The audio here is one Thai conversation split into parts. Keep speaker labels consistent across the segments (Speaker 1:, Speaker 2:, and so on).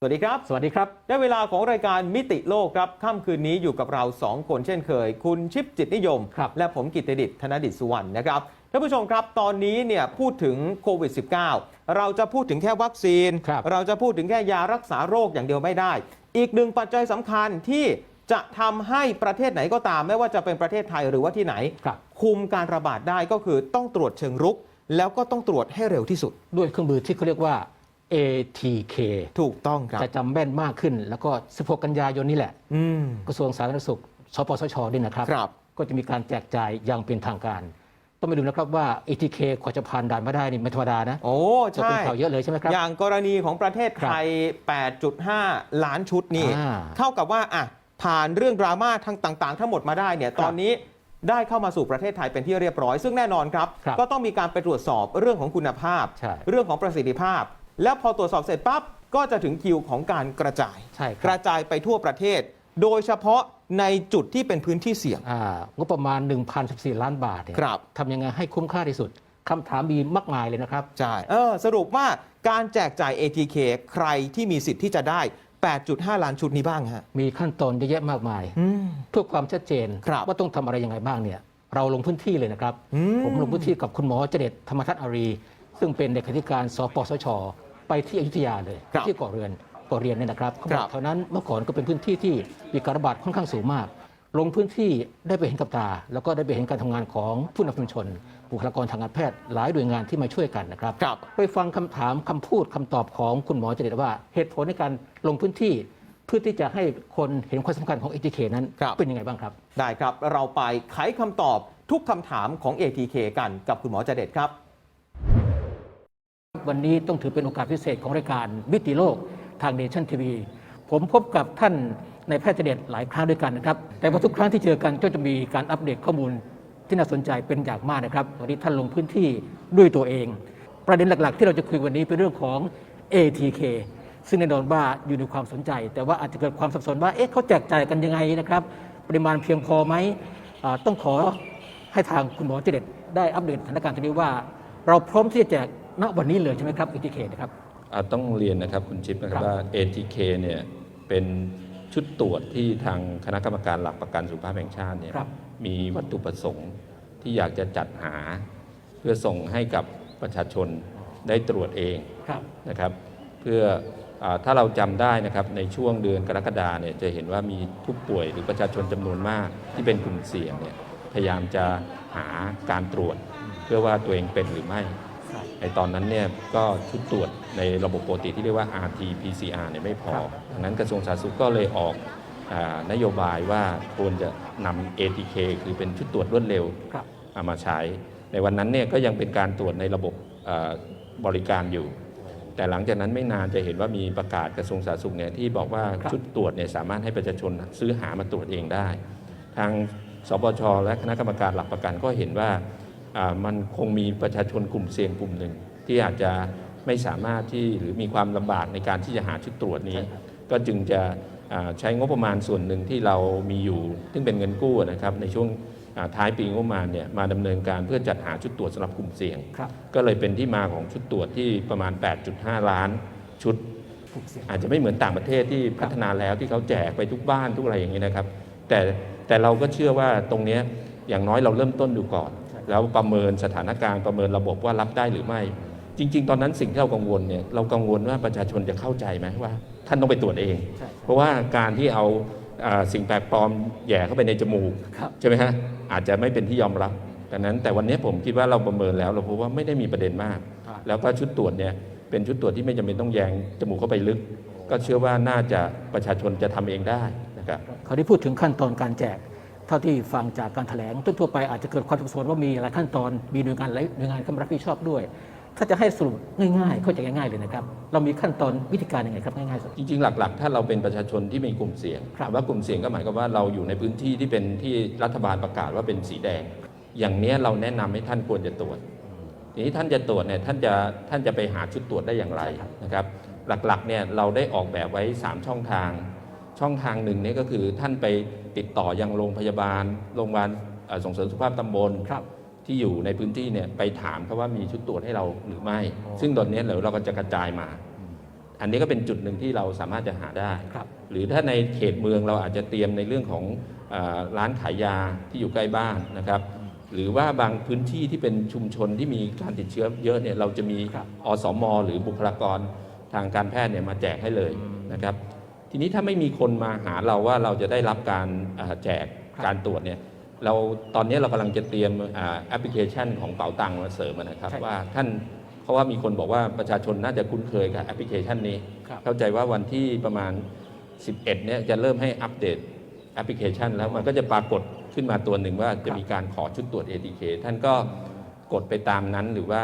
Speaker 1: สวัสดีครับ
Speaker 2: สวัสดีครับ
Speaker 1: ได้เวลาของรายการมิติโลกครับค่ำคืนนี้อยู่กับเรา 2 คนเช่นเคย คุณชิปจิตนิยม
Speaker 2: ครับ
Speaker 1: และผมกิตติดิษฐ์ธนดิษฐ์สุวรรณนะครับท่านผู้ชมครับ ตอนนี้เนี่ยพูดถึงโควิด -19 เราจะพูดถึงแค่วัคซีน
Speaker 2: ครับ
Speaker 1: เราจะพูดถึงแค่ยารักษาโรคอย่างเดียวไม่ได้ อีกหนึ่งปัจจัยสำคัญที่จะทำให้ประเทศไหนก็ตาม ไม่ว่าจะเป็นประเทศไทยหรือว่าที่ไหน
Speaker 2: ครับ
Speaker 1: คุมการระบาดได้ก็คือต้องตรวจเชิงรุก แล้วก็ต้องตรวจให้เร็วที่สุด
Speaker 2: ด้วยเครื่องมือที่เขาเรียกว่า ATK
Speaker 1: ถูกต้องครับ
Speaker 2: จะจำแม่นมากขึ้น แล้วก็ 16 กันยายนนี่แหละ
Speaker 1: อืม
Speaker 2: กระทรวงสาธารณสุขสปสชนี่นะครับ
Speaker 1: ครับ
Speaker 2: ก็จะมีการแจกจ่ายอย่างเป็นทางการ ต้องไปดูนะครับว่า ATK กว่าจะผ่านด่านมาได้นี่ไม่ธรรมดานะ
Speaker 1: โอ้
Speaker 2: จะ
Speaker 1: ใช่
Speaker 2: เป็นข่าวเยอะเลยใช่ไหมครับ
Speaker 1: อย่างกรณีของประเทศไทย 8.5 ล้านชุดนี่
Speaker 2: อ่า
Speaker 1: เท่ากับว่าอะผ่านเรื่องดราม่าทั้งต่าง ๆ ทั้งหมดมาได้เนี่ยตอนนี้ได้เข้ามาสู่ประเทศไทยเป็นที่เรียบร้อย ซึ่งแน่นอนครับ
Speaker 2: ครับ
Speaker 1: ก็ต้องมีการไปตรวจสอบเรื่องของคุณภาพ
Speaker 2: ใช่
Speaker 1: เรื่องของประสิทธิภาพ แล้วพอตรวจสอบเสร็จปั๊บก็จะถึงคิวของการกระจาย
Speaker 2: ใช่ค
Speaker 1: ก
Speaker 2: รั
Speaker 1: ระ
Speaker 2: บ
Speaker 1: จายไปทั่วประเทศ โดยเฉพาะในจุดที่เป็นพื้นที่เสี่ยง
Speaker 2: อ่างบประมาณ 1,014 ล้านบาทเนี่ย
Speaker 1: ครับ
Speaker 2: ทำยังไงให้คุ้มค่าที่สุดคำถามมีมากมายเลยนะครับ
Speaker 1: ใช่เออสรุปว่าการแจกจ่าย ATK ใครที่มีสิทธิ์ที่จะได้ 8.5 ล้านชุดนี้บ้างฮะ
Speaker 2: มีขั้นตอนเยอะแยะมากมาย
Speaker 1: อืม
Speaker 2: เพื่อความชัดเจน
Speaker 1: ครับ
Speaker 2: ว่าต้องทำอะไรยังไงบ้างเนี่ยเราลงพื้นที่เลยนะครับ
Speaker 1: อืม
Speaker 2: ผมลงพื้นที่กับคุณหมอเจเดตธรรมทัศน์อารี ซึ่งเป็นเลขาธิการสปสช ไปที่อยุธยาเลย
Speaker 1: ครับ
Speaker 2: ที่เกาะเรือนเกาะเรียนเนี่ยนะครับเขาบ
Speaker 1: ค
Speaker 2: อ
Speaker 1: รั
Speaker 2: ก
Speaker 1: บ
Speaker 2: เท่านั้นเมื่อก่อนก็เป็นพื้นที่ที่มีการระบาดค่อนข้างสูงมาก ลงพื้นที่ได้ไปเห็นกับตา แล้วก็ได้ไปเห็นการทำงานของผู้นำชุมชนบุคลากรทางการแพทย์หลายหน่วยงานที่มาช่วยกันนะครับ
Speaker 1: ครับ
Speaker 2: ไปฟังคำถามคำพูดคำตอบของคุณหมอเจเดตว่าเหตุผลในการลงพื้นที่ เพื่อที่จะให้คนเห็นความสำคัญของ ATK นั้น
Speaker 1: ครับ
Speaker 2: เป็นยังไงบ้างครับ
Speaker 1: ได้ครับ เราไปไขคำตอบทุกคำถามของ ATK กันกับคุณหมอจเด็ดครับ
Speaker 2: วันนี้ต้องถือเป็นโอกาสพิเศษของรายการมิติโลกทางเนชั่นทีวีผมพบกับท่านในแพทย์เจเดตหลายครั้งด้วยกันนะครับ แต่ว่าทุกครั้งที่เจอกันก็จะมีการอัปเดตข้อมูลที่น่าสนใจเป็นอย่างมากนะครับ วันนี้ท่านลงพื้นที่ด้วยตัวเอง ประเด็นหลักๆ ที่เราจะคุยวันนี้เป็นเรื่องของ ATK ซึ่งแน่นอนว่าอยู่ในความสนใจ แต่ว่าอาจจะเกิดความสับสนว่าเอ๊ะเขาแจกจ่ายกันยังไงนะครับ ปริมาณเพียงพอไหมต้องขอให้ทางคุณหมอเจเดตได้อัปเดตสถานการณ์ตรงนี้ว่า เราพร้อมที่จะแจก ณวันนี้เลยใช่ไหมครับ ATK นะครับ
Speaker 3: อ่าต้องเรียนนะครับคุณชิปนะครั
Speaker 2: ครับบ
Speaker 3: ว่า ATK เนี่ยเป็นชุดตรวจที่ทางคณะกรรมการหลักประกันสุขภาพแห่งชาติเนี่ย
Speaker 2: ครับ
Speaker 3: มีวัตถุประสงค์ที่อยากจะจัดหา เพื่อส่งให้กับประชาชนได้ตรวจเอง
Speaker 2: ครับ
Speaker 3: นะครับ เพื่ออาถ้าเราจำได้นะครับในช่วงเดือนกรกฎาเนี่ยจะเห็นว่ามีผู้ป่วยหรือประชาชนจำนวนมากที่เป็นกลุ่มเสี่ยงเนี่ยพยายามจะหาการตรวจ เพื่อว่าตัวเองเป็นหรือไม่
Speaker 2: ครับ
Speaker 3: ในตอนนั้นเนี่ยก็ชุดตรวจในระบบปกติที่เรียกว่า RT-PCR เนี่ยไม่พอ
Speaker 2: ครับ
Speaker 3: ดังนั้นกระทรวงสาธารณสุขก็เลยออกอานโยบายว่าควรจะนำ ATK คือเป็นชุดตรวจรวดเร็ว
Speaker 2: ครับ
Speaker 3: เอามาใช้ ในวันนั้นเนี่ยก็ยังเป็นการตรวจในระบบเออบริการอยู่ แต่หลังจากนั้นไม่นานจะเห็นว่ามีประกาศกระทรวงสาธารณสุขเนี่ยที่บอกว่า
Speaker 2: ครับ
Speaker 3: ชุดตรวจเนี่ยสามารถให้ประชาชนซื้อหามาตรวจเองได้ ทางสปชและคณะกรรมการหลักประกันก็เห็นว่าอ่า มันคงมีประชาชนกลุ่มเสี่ยงกลุ่มหนึ่ง ที่อาจจะไม่สามารถที่หรือมีความลำบากในการที่จะหาชุดตรวจนี้ ก็จึงจะอ่าใช้งบประมาณส่วนหนึ่งที่เรามีอยู่ ซึ่งเป็นเงินกู้นะครับในช่วงอ่าท้ายปีงบประมาณเนี่ยมาดำเนินการเพื่อจัดหาชุดตรวจสำหรับกลุ่มเสี่ยง
Speaker 2: ครับ
Speaker 3: ก็เลยเป็นที่มาของชุดตรวจที่ประมาณ 8.5 ล้านชุด
Speaker 2: ผูกเสียง
Speaker 3: อาจจะไม่เหมือนต่างประเทศที่พัฒนาแล้วที่เขาแจกไปทุกบ้านทุกอะไรอย่างนี้นะครับ แต่แต่เราก็เชื่อว่าตรงเนี้ยอย่างน้อยเราเริ่มต้นดูก่อน
Speaker 2: ใช่
Speaker 3: แล้วประเมินสถานการณ์ประเมินระบบว่ารับได้หรือไม่ จริง ๆ ตอนนั้นสิ่งที่เรากังวลเนี่ยเรากังวลว่าประชาชนจะเข้าใจไหมว่า ท่านต้องไปตรวจเอง
Speaker 2: ใช่
Speaker 3: เพราะว่าการที่เอาอ่าสิ่งแปลกปลอมแหย่เข้าไปในจมูก
Speaker 2: ครับ
Speaker 3: ใช่ไหมฮะอาจจะไม่เป็นที่ยอมรับดังนั้นแต่วันนี้ผมคิดว่าเราประเมินแล้ว เราพบว่าไม่ได้มีประเด็นมาก
Speaker 2: ครับ
Speaker 3: แล้วก็ชุดตรวจเนี่ยเป็นชุดตรวจที่ไม่จำเป็นต้องแยงจมูกเข้าไปลึก ก็เชื่อว่าน่าจะประชาชนจะทำเองได้นะครับ
Speaker 2: เขาได้พูดถึงขั้นตอนการแจก เท่าที่ฟังจากการแถลงทั่วๆไปอาจจะเกิดความสับสนว่ามีหลายขั้นตอนมีหน่วยงานหลายหน่วยงานเข้ามารับผิดชอบด้วย ถ้าจะให้สรุปง่ายๆเข้าใจง่ายๆเลยนะครับ เรามีขั้นตอนวิธีการยังไงครับง่ายๆสุด
Speaker 3: จริงๆ หลักๆ ถ้าเราเป็นประชาชนที่มีกลุ่มเสี่ยง
Speaker 2: ครับ
Speaker 3: ว่ากลุ่มเสี่ยงก็หมายความว่าเราอยู่ในพื้นที่ที่เป็นที่รัฐบาลประกาศว่าเป็นสีแดง อย่างเนี้ยเราแนะนำให้ท่านควรจะตรวจทีนี้ท่านจะตรวจเนี่ยท่านจะท่านจะไปหาชุดตรวจได้อย่างไรนะครับ หลักๆเนี่ยเราได้ออกแบบไว้ 3 ช่องทาง ช่องทางหนึ่งเนี่ยก็คือท่านไปติดต่อยังโรงพยาบาล โรงพยาบาลเอ่อส่งเสริมสุขภาพตำบล
Speaker 2: ครับ
Speaker 3: ที่อยู่ในพื้นที่เนี่ยไปถามเขาว่ามีชุดตรวจให้เราหรือไม่
Speaker 2: อ๋อ
Speaker 3: ซึ่งตอนนี้เดี๋ยวเราก็จะกระจายมา อันนี้ก็เป็นจุดหนึ่งที่เราสามารถจะหาได้
Speaker 2: ครับ
Speaker 3: หรือถ้าในเขตเมืองเราอาจจะเตรียมในเรื่องของอาร้านขายยาที่อยู่ใกล้บ้านนะครับ หรือว่าบางพื้นที่ที่เป็นชุมชนที่มีการติดเชื้อเยอะเนี่ยเราจะมี
Speaker 2: ครับ
Speaker 3: อสมหรือบุคลากรทางการแพทย์เนี่ยมาแจกให้เลยนะครับ ทีนี้ถ้าไม่มีคนมาหาเราว่าเราจะได้รับการอ่าแจก
Speaker 2: ครับ
Speaker 3: การตรวจเนี่ยเราตอนนี้เรากำลังจะเตรียมอ่าแอปพลิเคชันของเป๋าตังค์มาเสริมนะครับ
Speaker 2: ใช่
Speaker 3: ว่าท่านเพราะว่ามีคนบอกว่าประชาชนน่าจะคุ้นเคยกับแอปพลิเคชันนี้
Speaker 2: ครับ
Speaker 3: เข้าใจว่าวันที่ประมาณ 11เนี่ยจะเริ่มให้อัปเดตแอปพลิเคชัน แล้วมันก็จะปรากฏขึ้นมาตัวหนึ่งว่าจะมีการขอชุดตรวจ ATK ท่านก็กดไปตามนั้นหรือว่า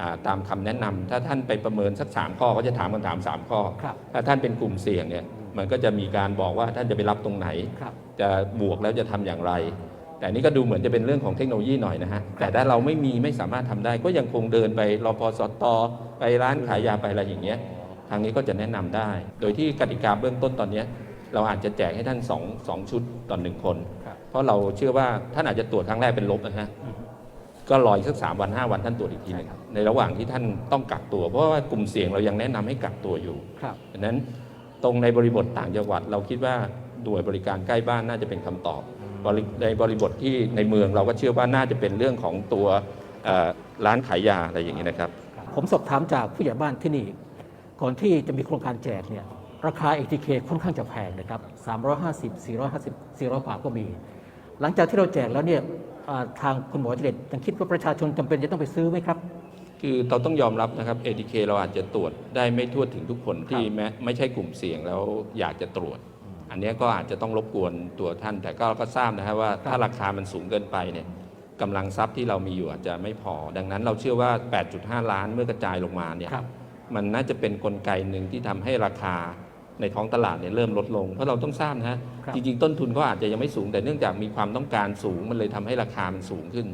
Speaker 3: อ่าตามคำแนะนำถ้าท่านไปประเมินสัก 3 ข้อก็จะถามคำถาม 3 ข้อ
Speaker 2: ครับ
Speaker 3: ถ้าท่านเป็นกลุ่มเสี่ยงเนี่ย มันก็จะมีการบอกว่าท่านจะไปรับตรงไหน
Speaker 2: ครับ
Speaker 3: จะบวกแล้วจะทำอย่างไร แต่นี่ก็ดูเหมือนจะเป็นเรื่องของเทคโนโลยีหน่อยนะฮะ แต่ถ้าเราไม่มีไม่สามารถทำได้ ก็ยังคงเดินไปรอพอสตไปร้านขายยาไปอะไรอย่างเงี้ย ทางนี้ก็จะแนะนำได้ โดยที่กติกาเบื้องต้นตอนเนี้ยเราอาจจะแจกให้ท่าน2งชุดต่อหนึ่งคน
Speaker 2: ครับ
Speaker 3: เพราะเราเชื่อว่าท่านอาจจะตรวจครั้งแรกเป็นลบนะฮะก็รออีกสักสามวันห้าวันท่านตรวจอีกทีหนึงในระหว่างที่ท่านต้องกักตัว เพราะว่ากลุ่มเสี่ยงเรายังแนะนำให้กักตัวอยู่
Speaker 2: ครับ
Speaker 3: ดังนั้น ตรงในบริบทต่างจังหวัด เราคิดว่าหน่วยบริการใกล้บ้านน่าจะเป็นคำตอบบริในบริบทที่ในเมืองเราก็เชื่อว่าน่าจะเป็นเรื่องของตัวเอ่อร้านขายยาอะไรอย่างนี้นะครับ
Speaker 2: ผมสอบถามจากผู้ใหญ่บ้านที่นี่ ก่อนที่จะมีโครงการแจกเนี่ยราคา ATK ค่อนข้างจะแพงนะครับ 350 450 400กว่าก็มี หลังจากที่เราแจกแล้วเนี่ยอ่าทางคุณหมอเจเด็ดยังคิดว่าประชาชนจำเป็นจะต้องไปซื้อไหมครับ
Speaker 3: คือเราต้องยอมรับนะครับ ATK เราอาจจะตรวจได้ไม่ทั่วถึงทุกคนที่แม้ไม่ใช่กลุ่มเสี่ยงแล้วอยากจะตรวจ อันเนี้ยก็อาจจะต้องรบกวนตัวท่าน แต่ก็ก็ทราบนะครับว่าถ้าราคามันสูงเกินไปเนี่ยกำลังทรัพย์ที่เรามีอยู่อาจจะไม่พอ ดังนั้นเราเชื่อว่า 8.5 ล้านเมื่อกระจายลงมาเนี่ย
Speaker 2: ครับ
Speaker 3: มันน่าจะเป็นนกลไกหนึ่งที่ทำให้ราคาในท้องตลาดเนี่ยเริ่มลดลง เพราะเราต้องทราบนะฮะ
Speaker 2: ครับ
Speaker 3: จริง ๆ ต้นทุนก็อาจจะยังไม่สูงแต่เนื่องจากมีความต้องการสูงมันเลยทำให้ราคามันสูงขึ้น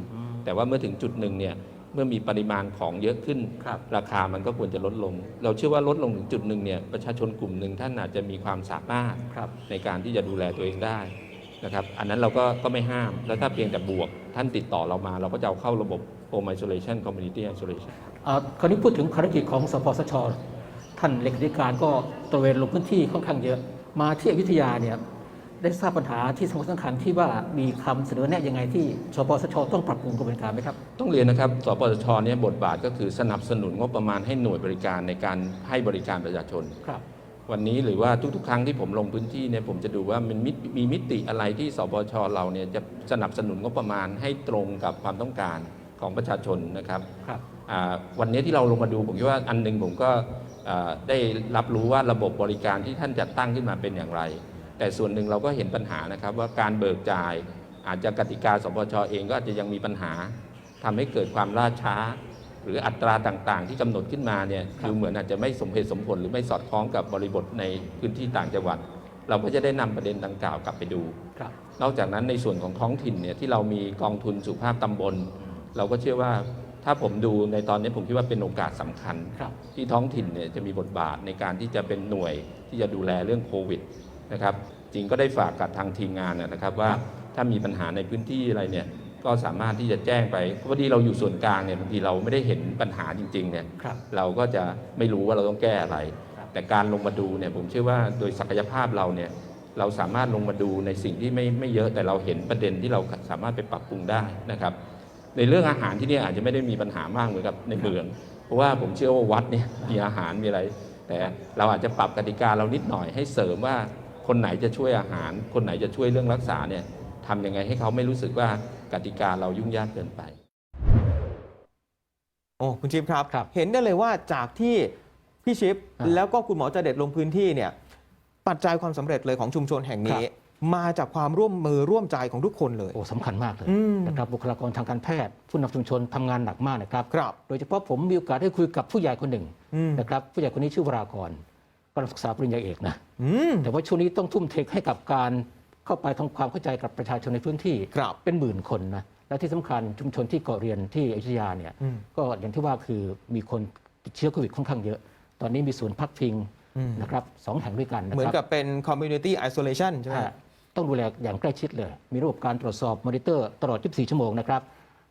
Speaker 3: แต่ว่าเมื่อถึงจุดหนึ่งเนี่ย เมื่อมีปริมาณของเยอะขึ้น
Speaker 2: ครับ
Speaker 3: ราคามันก็ควรจะลดลง เราเชื่อว่าลดลงถึงจุดหนึ่งเนี่ยประชาชนกลุ่มหนึ่งท่านอาจจะมีความสามารถ
Speaker 2: ครับ
Speaker 3: ในการที่จะดูแลตัวเองได้นะครับอันนั้นเราก็ก็ไม่ห้าม แล้วถ้าเพียงแต่บวก ท่านติดต่อเรามา เราก็จะเอาเข้าระบบ Home Isolation Community Isolation
Speaker 2: อ่าคราวนี้พูดถึงภารกิจของสปสช ท่านเลขาธิการก็ตระเวนลงพื้นที่ค่อนข้างเยอะ มาที่อยุธยาเนี่ย ได้ทราบปัญหาที่สำคัญสำคัญที่ว่ามีคำเสนอแนะยังไงที่สปสชต้องปรับปรุงกระบวนการไหมครับ
Speaker 3: ต้องเรียนนะครับ สปสชเนี่ยบทบาทก็คือสนับสนุนงบประมาณให้หน่วยบริการในการให้บริการประชาชน
Speaker 2: ครับ
Speaker 3: วันนี้หรือว่าทุกๆ ครั้งที่ผมลงพื้นที่เนี่ยผมจะดูว่ามันมิมีมิติอะไรที่สปชเราเนี่ยจะสนับสนุนงบประมาณให้ตรงกับความต้องการของประชาชนนะครับ
Speaker 2: ครับ
Speaker 3: อ่าวันนี้ที่เราลงมาดูผมคิดว่าอันหนึงผมก็อ่าได้รับรู้ว่าระบบบริการที่ท่านจัดตั้งขึ้นมาเป็นอย่างไร แต่ส่วนหนึ่งเราก็เห็นปัญหานะครับว่าการเบิกจ่าย อาจจะกติกาสปชเองก็อาจจะยังมีปัญหาทำให้เกิดความล่าช้า หรืออัตราต่างๆ ที่กำหนดขึ้นมาเนี่ย
Speaker 2: ครับ
Speaker 3: ดูเหมือนอาจจะไม่สมเหตุสมผลหรือไม่สอดคล้องกับบริบทในพื้นที่ต่างจังหวัด เราก็จะได้นำประเด็นดังกล่าวกลับไปดู
Speaker 2: ครับ
Speaker 3: นอกจากนั้นในส่วนของท้องถิ่นเนี่ยที่เรามีกองทุนสุขภาพตำบล เราก็เชื่อว่าถ้าผมดูในตอนนี้ผมคิดว่าเป็นโอกาสสำคัญ
Speaker 2: ครับ
Speaker 3: ที่ท้องถิ่นเนี่ยจะมีบทบาทในการที่จะเป็นหน่วยที่จะดูแลเรื่องโควิด นะครับจริงก็ได้ฝากกับทางทีมงานนะครับว่าถ้ามีปัญหาในพื้นที่อะไรเนี่ยก็สามารถที่จะแจ้งไปเพราะพอดีเราอยู่ส่วนกลางเนี่ยบางทีเราไม่ได้เห็นปัญหาจริงๆเนี่ย
Speaker 2: ครับ
Speaker 3: เราก็จะไม่รู้ว่าเราต้องแก้อะไร
Speaker 2: ครับ
Speaker 3: แต่การลงมาดูเนี่ยผมเชื่อว่าโดยศักยภาพเราเนี่ยเราสามารถลงมาดูในสิ่งที่ไม่ไม่เยอะแต่เราเห็นประเด็นที่เราสามารถไปปรับปรุงได้นะครับ ในเรื่องอาหารที่เนี่ยอาจจะไม่ได้มีปัญหามากเหมือนกับในเมือง เพราะว่าผมเชื่อว่าวัดเนี่ยมีอาหารมีอะไร แต่เราอาจจะปรับกติกาเรานิดหน่อยให้เสริมว่า คนไหนจะช่วยอาหาร คนไหนจะช่วยเรื่องรักษาเนี่ยทำยังไงให้เขาไม่รู้สึกว่ากติกาเรายุ่งยากเกินไป
Speaker 1: โอ้คุณชิปครับ
Speaker 2: ครับ
Speaker 1: เห็นได้เลยว่าจากที่พี่ชิป
Speaker 2: อ่า
Speaker 1: แล้วก็คุณหมอเจเด็ดลงพื้นที่เนี่ยปัจจัยความสำเร็จเลยของชุมชนแห่งนี้ มาจากความร่วมมือร่วมใจของทุกคนเลย
Speaker 2: โอ้สำคัญมากเลย
Speaker 1: อืม
Speaker 2: นะครับบุคลากรทางการแพทย์ ผู้นำชุมชนทำงานหนักมากนะครับ
Speaker 1: ครับ
Speaker 2: โดยเฉพาะผมมีโอกาสได้คุยกับผู้ใหญ่คนหนึ่ง
Speaker 1: อืม
Speaker 2: นะครับผู้ใหญ่คนนี้ชื่อวรากร กำลังศึกษาปริญญาเอกนะ
Speaker 1: อืม
Speaker 2: แต่ว่าช่วงนี้ต้องทุ่มเทให้กับการเข้าไปทำความเข้าใจกับประชาชนในพื้นที่
Speaker 1: ครับ
Speaker 2: เป็นหมื่นคนนะและที่สำคัญชุมชนที่เกาะเรียนที่อยุธยาเนี่ย
Speaker 1: อืม
Speaker 2: ก็อย่างที่ว่าคือมีคนติดเชื้อโควิดค่อนข้างเยอะ ตอนนี้มีศูนย์พักพิง
Speaker 1: อืม
Speaker 2: นะครับสองแห่งด้วยกันนะ
Speaker 1: เหมือ
Speaker 2: คนรับ
Speaker 1: กับเป็น community isolation ใช่ไหม
Speaker 2: อ่าต้องดูแลอย่างใกล้ชิดเลย มีระบบการตรวจสอบมอนิเตอร์ตลอด 24 ชั่วโมงนะครับ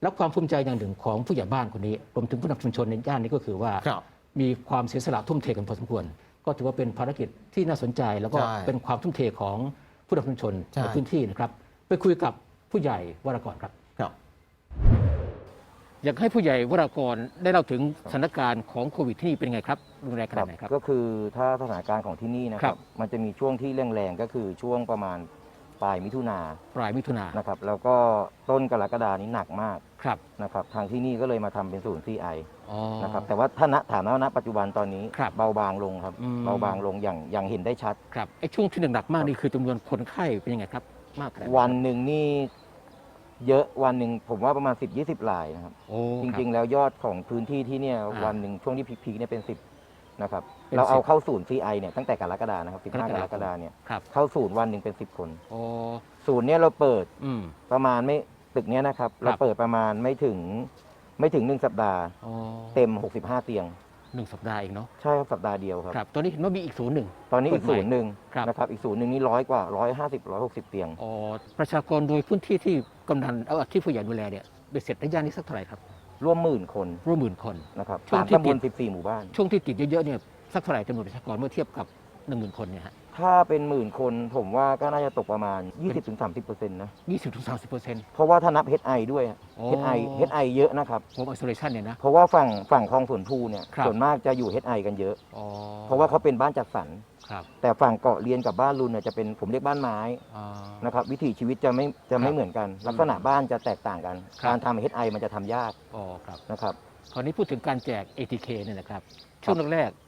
Speaker 2: และความภูมิใจอย่างหนึ่งของผู้ใหญ่บ้านคนนี้รวมถึงผู้นำชุมชนในย่านนี้ก็คือว่า
Speaker 1: ครับ
Speaker 2: มีความเสียสละทุ่มเทกันพอสมควร ก็ถือว่าเป็นภารกิจที่น่าสนใจ แล้วก็
Speaker 1: ใช่
Speaker 2: เป็นความทุ่มเทของผู้นำชุมชน
Speaker 1: ใช่
Speaker 2: ในพื้นที่นะครับ ไปคุยกับผู้ใหญ่วรากรครับ
Speaker 1: ครับ
Speaker 2: อยากให้ผู้ใหญ่วรากรได้เล่าถึงสถานการณ์ของโควิดที่นี่เป็นไงครับรุนแรงขนาดไหนครับ
Speaker 4: ก็คือถ้าสถานการณ์ของที่นี่นะค
Speaker 2: ครั
Speaker 4: รับ บ มันจะมีช่วงที่แรงๆก็คือช่วงประมาณปลายมิถุนา
Speaker 2: ปลายมิถุนายน
Speaker 4: นะครับ แล้วก็ต้นกรกฎานี้หนักมาก
Speaker 2: ครับ
Speaker 4: นะครับทางที่นี่ก็เลยมาทำเป็นศูนย์ CI
Speaker 2: อ๋อ
Speaker 4: นะครับแต่ว่าถ้าณถามว่าณปัจจุบันตอนนี้
Speaker 2: ครับ
Speaker 4: เบาบางลงครับ
Speaker 2: อืม
Speaker 4: เบาบางลงอย่างอย่างเห็นได้ชัด
Speaker 2: ครับไอ้ช่วงที่หนักๆมากนี่คือจำนวนคนไข้เป็นยังไงครับ มากขนาดไห
Speaker 4: วันหนึ่งนี่เยอะวันหนึ่งผมว่าประมาณ 10 20รายนะครับ
Speaker 2: โอ้
Speaker 4: จริง ๆ แล้วยอดของพื้นที่ที่เนี่ย
Speaker 2: อ่า
Speaker 4: วันหนึ่งช่วงที่พีคๆเนี่ยเป็น 10นะครับ
Speaker 2: เป็น
Speaker 4: เราเอา
Speaker 2: 10
Speaker 4: เข้าศูนย์ CI เนี่ยตั้งแต่กรกฎานะครับ15ก
Speaker 2: กรกฎาคม
Speaker 4: รกฎาเนี่ย
Speaker 2: ครับ
Speaker 4: เข้าศูนย์วันหนึ่งเป็น 10 คน
Speaker 2: โอ้
Speaker 4: ศูนย์เนี่ยเราเปิด
Speaker 2: อืม
Speaker 4: ประมาณไม่ ตึกเนี้ยนะครับ เราเปิดประมาณไม่ถึงไม่ถึงหนึ่งสัปดาห์
Speaker 2: โอ้
Speaker 4: เต็ม 65 เตียง
Speaker 2: หนึ่งสัปดาห์เองเนาะ
Speaker 4: ใช่ครับสัปดาห์เดียวครับ
Speaker 2: ครับตอนนี้เห็นว่ามีอีกศูนย์หนึ่ง
Speaker 4: ตอนนี้อีก
Speaker 2: เปิดใหม่
Speaker 4: ศูนย์หนึ่ง
Speaker 2: ครับ
Speaker 4: นะครับอีกศูนย์หนึ่งนี่ร้อยกว่าร้อยห้าสิบร้อยหกสิบเตียง
Speaker 2: อ๋อประชากรโดยพื้นที่ที่กำนันเอาที่ผู้ใหญ่ดูแลเนี่ยเบ็ดเสร็จในย่านนี้สักเท่าไหร่ครับ
Speaker 4: ร่วมหมื่นคน
Speaker 2: ร่วมหมื่นคน
Speaker 4: นะครับ
Speaker 2: ช่วง
Speaker 4: สาม
Speaker 2: ที่
Speaker 4: ตำบ
Speaker 2: ติ
Speaker 4: ล
Speaker 2: ด
Speaker 4: สิบสี่หมู่บ้าน
Speaker 2: ช่วงที่ติดเยอะๆเนี่ยสักเท่าไหร่จำนวนประชากรเมื่อเทียบกับหนึ่งหมื่นคนเนี่ยฮะ
Speaker 4: ถ้าเป็นหมื่นคนผมว่าก็น่าจะตกประมาณ 20-30%นะ
Speaker 2: ยี่สิบถึงสามสิบเปอร์เซ็นต์
Speaker 4: เพราะว่าถ้านับ HI ด้วย
Speaker 2: โอ้
Speaker 4: HI HI เยอะนะครับ
Speaker 2: โฮมไอโซเลชันเนี่ยนะ
Speaker 4: เพราะว่าฝั่งฝั่งคลองสวนภูเนี่ย
Speaker 2: ครับ
Speaker 4: ส่วนมากจะอยู่ HI กันเยอะ
Speaker 2: อ๋อ
Speaker 4: เพราะว่าเขาเป็นบ้านจัดสรร
Speaker 2: ครับ
Speaker 4: แต่ฝั่งเกาะเรียนกับบ้านรุนเนี่ยจะเป็นผมเรียกบ้านไม้
Speaker 2: อ่า
Speaker 4: นะครับวิถีชีวิตจะไม่จะไม่เหมือนกัน ลักษณะบ้านจะแตกต่างกัน
Speaker 2: ครับ
Speaker 4: การทำ HI มันจะทำยาก
Speaker 2: อ๋อครับ
Speaker 4: นะครับ
Speaker 2: คราวนี้พูดถึงการแจก ATK เนี่ยนะครับ ช่วงแรกๆ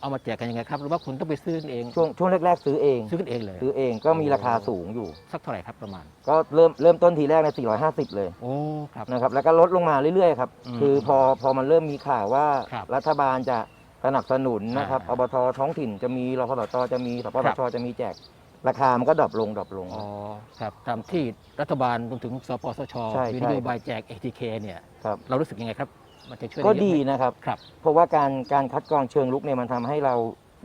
Speaker 2: เอามาแจกกันยังไงครับหรือว่าคุณต้องไปซื้อกันเอง
Speaker 4: ช่วงช่วงแรกๆซื้อเอง
Speaker 2: ซื้อกันเองเลย
Speaker 4: ซื้อเองก็มีราคาสูงอยู่
Speaker 2: สักเท่าไหร่ครับประมาณ
Speaker 4: ก็เริ่มเริ่มต้นทีแรกใน450 เลย
Speaker 2: โอ้ครับ
Speaker 4: นะครับแล้วก็ลดลงมาเรื่อยๆครับ
Speaker 2: อืม
Speaker 4: คือพอพอมันเริ่มมีข่าวว่า
Speaker 2: ครับ
Speaker 4: รัฐบาลจะสนับสนุนนะครับ
Speaker 2: อ่า
Speaker 4: อบตท้องถิ่นจะมีรพสตจะมีสป
Speaker 2: ค
Speaker 4: ส
Speaker 2: รับ
Speaker 4: ชจะมีแจกราคามันก็ดรอปลงดรอปลง
Speaker 2: อ๋อครับตามที่รัฐบาลรวมถึงสปสช
Speaker 4: ใช่
Speaker 2: มี
Speaker 4: ใช่
Speaker 2: นโยบายแจก ATK เนี่ย
Speaker 4: ครับ
Speaker 2: เรารู้สึกยังไงครับ มันจะช่วย
Speaker 4: ก็
Speaker 2: ไเยอะ
Speaker 4: ดี
Speaker 2: ไหม
Speaker 4: นะครับ
Speaker 2: ครับ
Speaker 4: เพราะว่าการการคัดกรองเชิงลุกเนี่ยมันทำให้เรา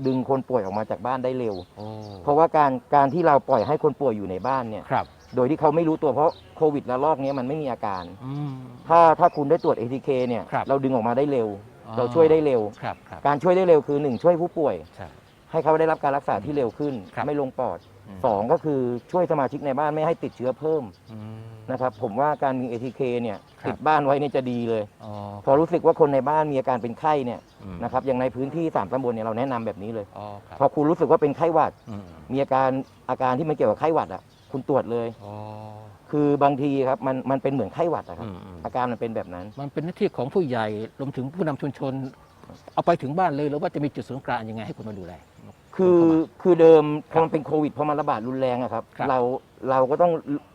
Speaker 4: ดึงคนป่วยออกมาจากบ้านได้เร็ว
Speaker 2: โอ้
Speaker 4: เพราะว่าการการที่เราปล่อยให้คนป่วยอยู่ในบ้านเนี่ย
Speaker 2: ครับ
Speaker 4: โดยที่เขาไม่รู้ตัวเพราะโควิดระลอกเนี้ยมันไม่มีอาการ
Speaker 2: อืม
Speaker 4: ถ้าถ้าคุณได้ตรวจ ATK เนี่ย
Speaker 2: ครับ
Speaker 4: เราดึงออกมาได้เร็ว
Speaker 2: อ๋อ
Speaker 4: เราช่วยได้เร็ว
Speaker 2: ครับ ครับ
Speaker 4: การช่วยได้เร็วคือหนึ่งช่วยผู้ป่วย
Speaker 2: ใช่
Speaker 4: ให้เขาได้รับการรักษาที่เร็วขึ้น
Speaker 2: ครับ
Speaker 4: ไม่ลงปอด
Speaker 2: ม
Speaker 4: สองก็คือช่วยสมาชิกในบ้านไม่ให้ติดเชื้อเพิ่ม
Speaker 2: อืม
Speaker 4: นะครับผมว่าการมี ATK เนี่ย
Speaker 2: ครับ
Speaker 4: ติดบ้านไว้เนี่ยจะดีเลย
Speaker 2: อ๋อ
Speaker 4: พอรู้สึกว่าคนในบ้านมีอาการเป็นไข้เนี่ย
Speaker 2: อืม
Speaker 4: นะครับอย่างในพื้นที่สามตำบลเนี่ยเราแนะนำแบบนี้เลย
Speaker 2: อ๋อครับ
Speaker 4: พอคุณรู้สึกว่าเป็นไข้หวัด
Speaker 2: อืม
Speaker 4: มีอาการอาการที่มันเกี่ยวกับไข้หวัดอะคุณตรวจเลย
Speaker 2: อ๋อ
Speaker 4: คือบางทีครับมันมันเป็นเหมือนไข้หวัดอะครับ
Speaker 2: อืมอืม
Speaker 4: อาการมันเป็นแบบนั้น
Speaker 2: มันเป็นหน้าที่ของผู้ใหญ่รวมถึงผู้นำชุมชน เอาไปถึงบ้านเลยหรือว่าจะมีจุดศูนย์กลางยังไงให้คนมาดูแล
Speaker 4: คือคือเดิมพ
Speaker 2: ครั
Speaker 4: อบมันเป็นโควิดพอมันระบาดรุนแรงอะครับ
Speaker 2: ครับ
Speaker 4: เราเราก็ต้อง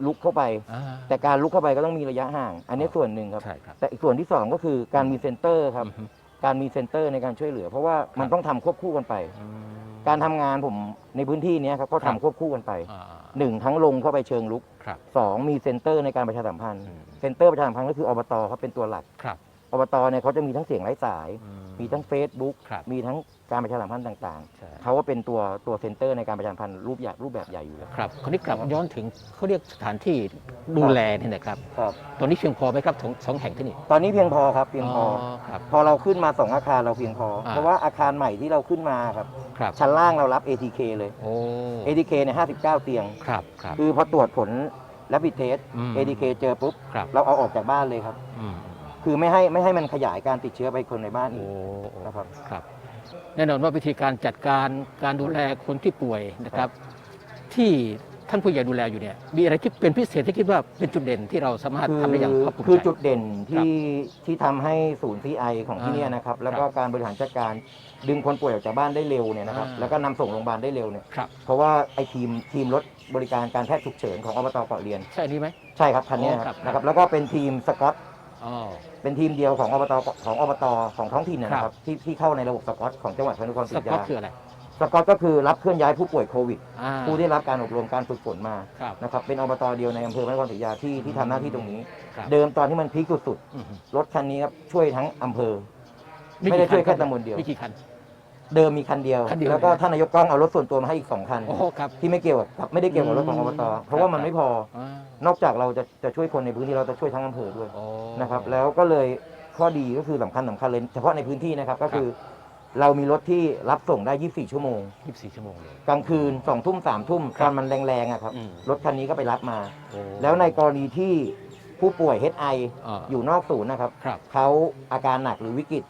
Speaker 4: ลุกเข้าไป
Speaker 2: อ่า
Speaker 4: แต่การลุกเข้าไปก็ต้องมีระยะห่าง อันนี้ส่วนหนึ่งครับ
Speaker 2: ใช่ครับ
Speaker 4: แต่อีกส่วนที่สองก็คือการมีเซ็นเตอร์ครับ
Speaker 2: อือฮึ
Speaker 4: การมีเซ็นเตอร์ในการช่วยเหลือ เพราะว่ามัน
Speaker 2: ครับ
Speaker 4: ต้องทำควบคู่กันไป
Speaker 2: อืม
Speaker 4: การทำงานผมในพื้นที่เนี้ยครับก็
Speaker 2: ครั
Speaker 4: ทำ
Speaker 2: บ
Speaker 4: ควบคู่กันไป
Speaker 2: อ่า
Speaker 4: หนึ่งทั้งลงเข้าไปเชิงลุก
Speaker 2: ครับ
Speaker 4: สองมีเซ็นเตอร์ในการประชาสัมพันธ์
Speaker 2: อืม
Speaker 4: เซ็นเตอร์ประชาสัมพันธ์ก็คืออบตเขาเป็นตัวหลัก
Speaker 2: ครับ
Speaker 4: อบตเนี่ยเขาจะมีทั้งเสียงไร้สาย
Speaker 2: อื
Speaker 4: มีทั้ง Facebook
Speaker 2: ครับ
Speaker 4: มีทั้ง การประชาสัมพันธ์ต่าง
Speaker 2: ใช่
Speaker 4: ๆ เขาว่าเป็นตัวตัวเซ็นเตอร์ในการประชาสัมพันธ์รูปใหญ่รูปแบบใหญ่อยู่แล้ว
Speaker 2: ครับคราวนี้กลับย้อนถึงเขาเรียกสถานที่ดูแลนี่นะครับ
Speaker 4: ครับ
Speaker 2: ตอนนี้เพียงพอไหมครับสองสองแห่งที่นี่
Speaker 4: ตอนนี้เพียงพอครับเพียงพออ
Speaker 2: ครับ
Speaker 4: พอเราขึ้นมาสองอาคารเราเพียงพอ
Speaker 2: อ่า
Speaker 4: เพราะว่าอาคารใหม่ที่เราขึ้นมาครับ
Speaker 2: ครับ
Speaker 4: ชั้นล่างเรารับ ATK เลย
Speaker 2: โอ้
Speaker 4: ATK เนี่ย59 เตียง
Speaker 2: ครับครับ
Speaker 4: คือพอตรวจผล rapid test
Speaker 2: อืม
Speaker 4: ATK เจอปุ๊บ
Speaker 2: ครับ
Speaker 4: เราเอาออกจากบ้านเลยครับ
Speaker 2: อืม
Speaker 4: คือไม่ให้ไม่ให้มันขยายการติดเชื้อไปคนในบ้าน
Speaker 2: โอ้
Speaker 4: อีกนะครับ
Speaker 2: ครับ แน่นอนว่าวิธีการจัดการการดูแลคนที่ป่วยนะครับ ที่ท่านผู้ใหญ่ดูแลอยู่เนี่ยมีอะไรที่เป็นพิเศษที่คิดว่าเป็นจุดเด่นที่เราสามารถ
Speaker 4: คือ
Speaker 2: ทำได้อย่างภาคภูมิ
Speaker 4: คือ
Speaker 2: ใจ
Speaker 4: จุดเด่นที่ที่ทำให้ศูนย์ CI ของที่
Speaker 2: อ่า
Speaker 4: เนี่ยนะครับ แล้วก็
Speaker 2: ครับ
Speaker 4: การบริหารจัดการดึงคนป่วยออกจากบ้านได้เร็วเนี่ยนะครับ
Speaker 2: อ่า
Speaker 4: แล้วก็นำส่งโรงพยาบาลได้เร็วเนี่ย
Speaker 2: ครับ
Speaker 4: เพราะว่าไอ้ทีมทีมรถบริการการแพทย์ฉุกเฉินของอบตเกาะเรียน
Speaker 2: ใช่อันนี้ไหม
Speaker 4: ใช่ครับคันเนี้ย
Speaker 2: อ๋อ
Speaker 4: ค
Speaker 2: ครั
Speaker 4: รั
Speaker 2: บบ
Speaker 4: นะครับ แล้วก็เป็นทีมสกอต
Speaker 2: อ๋อ
Speaker 4: เป็นทีมเดียวของอบตของอบตของท้องถิ่นนะ
Speaker 2: ค
Speaker 4: ค
Speaker 2: รั
Speaker 4: รับบที่ที่เข้าในระบบสกอตของจังหวัดพระนครศรี
Speaker 2: ส
Speaker 4: อยุธ
Speaker 2: กอต
Speaker 4: ยา
Speaker 2: คืออะไร
Speaker 4: สกอตก็คือรับเคลื่อนย้ายผู้ป่วยโควิด
Speaker 2: อ่า
Speaker 4: ผู้ได้รับการอบรมการฝึกฝนมา
Speaker 2: ครับ
Speaker 4: นะครับเป็นอบตเดียวในอำเภอพระนครศรีอยุธยาที่ที่ทำหน้าที่ตรงนี้
Speaker 2: ครับ
Speaker 4: เดิมตอนที่มันพีคสุด
Speaker 2: อือฮึ
Speaker 4: ๆรถคันนี้ครับช่วยทั้งอำเภอ ไม่ได้ช่วยแค่ตำบลเดียว
Speaker 2: มีกี่คัน
Speaker 4: เดิมมีคันเดียว
Speaker 2: คันเดียว
Speaker 4: แล้วก็
Speaker 2: เลยนะ
Speaker 4: ท่านนายกกล้องเอารถส่วนตัวมาให้อีกสองคัน
Speaker 2: โอ้ครับ
Speaker 4: ที่ไม่เกี่ยวกับไม่ได้เกี่ยวกับรถของอบตเพราะว่ามันไม่พอ
Speaker 2: อ่า
Speaker 4: นอกจากเราจะจะช่วยคนในพื้นที่เราจะช่วยทั้งอำเภอด้วย
Speaker 2: โอ้
Speaker 4: นะครับ แล้วก็เลยข้อดีก็คือสำคัญสำคัญเลยเฉพาะในพื้นที่นะครับ ก็คือ เรามีรถที่รับส่งได้ 24 ชั่วโมง
Speaker 2: 24 ชั่วโมงเลย
Speaker 4: กลางคืน2ทุ่ม3ทุ่ม
Speaker 2: ครั
Speaker 4: ต
Speaker 2: บ
Speaker 4: อนมันแรงๆอะครับ
Speaker 2: อืม
Speaker 4: รถคันนี้ก็ไปรับมา
Speaker 2: โอ้
Speaker 4: แล้วในกรณีที่ผู้ป่วย HI
Speaker 2: อ่า
Speaker 4: อยู่นอกศูนย์นะครับ
Speaker 2: ครับ
Speaker 4: เขาอาการหนักหรือวิกฤต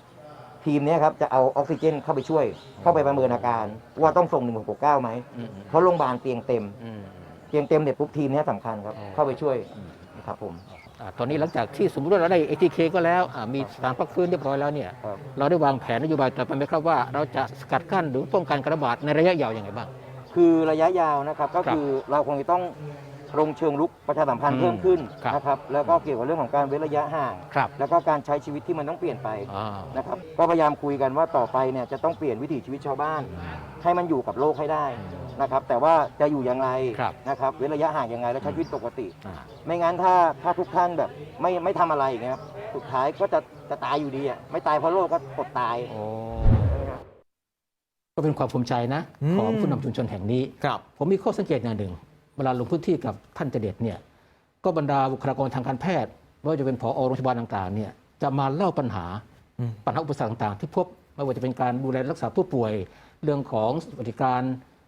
Speaker 4: ทีมเนี้ยครับจะเอาออกซิเจนเข้าไปช่วย เข้าไปประเมินอาการ ว่าต้องส่ง 1669ไหม
Speaker 2: อืม
Speaker 4: เพราะโรงพยาบาลเตียงเต็ม
Speaker 2: อืม
Speaker 4: เตียงเต็มเนี่ยปุ๊บทีมเนี้ยสำคัญครับ
Speaker 2: อ๋อ
Speaker 4: เข้าไปช่วย
Speaker 2: อืม
Speaker 4: นะครับผม
Speaker 2: อ่าตอนนี้หลังจากที่สมมติว่าเราได้ ATK ก็แล้วอ่ามีสถานพักฟื้นเรียบร้อยแล้วเนี่ย
Speaker 4: ครับ
Speaker 2: เราได้วางแผนนโยบายต่อไปไหมครับว่าเราจะสกัดกั้นหรือป้องกันการระบาดในระยะยาวอย่างไรบ้าง
Speaker 4: คือระยะยาวนะครับก็
Speaker 2: ครับ
Speaker 4: คือเราคงจะต้อง ลงเชิงลุกประชาสัมพัน
Speaker 2: อื
Speaker 4: ธ์
Speaker 2: ม
Speaker 4: เพิ่มขึ้น
Speaker 2: ครับ
Speaker 4: นะครับแล้วก็เกี่ยวกับเรื่องของการเว้นระยะห่าง
Speaker 2: ครับ
Speaker 4: แล้วก็การใช้ชีวิตที่มันต้องเปลี่ยนไป
Speaker 2: อ่า
Speaker 4: นะครับก็พยายามคุยกันว่าต่อไปเนี่ยจะต้องเปลี่ยนวิถีชีวิตชาวบ้าน ให้มันอยู่กับโลกให้ได้นะครับแต่ว่าจะอยู่อย่างไร
Speaker 2: ครับ
Speaker 4: นะครับเว้นระยะห่างยังไงและใช้ชีวิตปกติ
Speaker 2: อ่า
Speaker 4: ไม่งั้นถ้าถ้าทุกท่านแบบไม่ไม่ทำอะไรอย่างเงี้ยครับสุดท้ายก็จะจะตายอยู่ดีอะไม่ตายเพราะโรคก็อดตาย
Speaker 2: โอ้
Speaker 4: ใช่ไหมครับ
Speaker 2: ก็เป็นความภูมิใจนะ
Speaker 1: อืม
Speaker 2: ของผู้นำชุมชนแห่งนี้
Speaker 1: ครับ
Speaker 2: ผมมีข้อสังเกตอย่างหนึ่ง เวลาลงพื้นที่กับท่านเจเด็ดเนี่ยก็บรรดาบุคลากรทางการแพทย์ไม่ว่าจะเป็นผอโรงพยาบาลต่างๆเนี่ยจะมาเล่าปัญหา
Speaker 1: อืม
Speaker 2: ปัญหาอุปสรรคต่างๆ ที่พบไม่ว่าจะเป็นการดูแลรักษาผู้ป่วย เรื่องของสวัสดิการ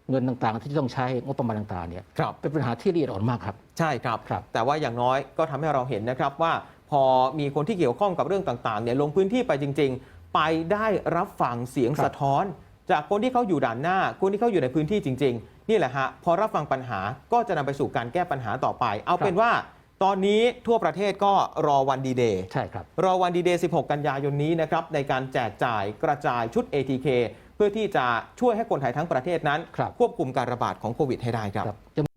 Speaker 2: เงินต่างๆ ที่ต้องใช้งบประมาณต่างๆเนี่ย
Speaker 1: ครับ
Speaker 2: เป็นปัญหาที่ละเอียดอ่อนมากครับ
Speaker 1: ใช่ครับ
Speaker 2: ครับ
Speaker 1: แต่ว่าอย่างน้อยก็ทำให้เราเห็นนะครับว่าพอมีคนที่เกี่ยวข้องกับเรื่องต่างๆเนี่ยลงพื้นที่ไปจริง ๆ ไปได้รับฟังเสียง
Speaker 2: ครับ
Speaker 1: สะท้อน จากคนที่เขาอยู่ด่านหน้า คนที่เขาอยู่ในพื้นที่จริง ๆ นี่แหละฮะพอรับฟังปัญหาก็จะนำไปสู่การแก้ปัญหาต่อไป เอาเป็นว่าตอนนี้ทั่วประเทศก็รอวันดีเดย์
Speaker 2: ใช่ครับ
Speaker 1: รอวันดีเดย์ 16 กันยายนนี้นะครับในการแจกจ่ายกระจายชุด ATK เพื่อที่จะช่วยให้คนไทยทั้งประเทศนั้น
Speaker 2: ครับ
Speaker 1: ควบคุมการระบาดของโควิดให้ได้ครับ
Speaker 2: ครับ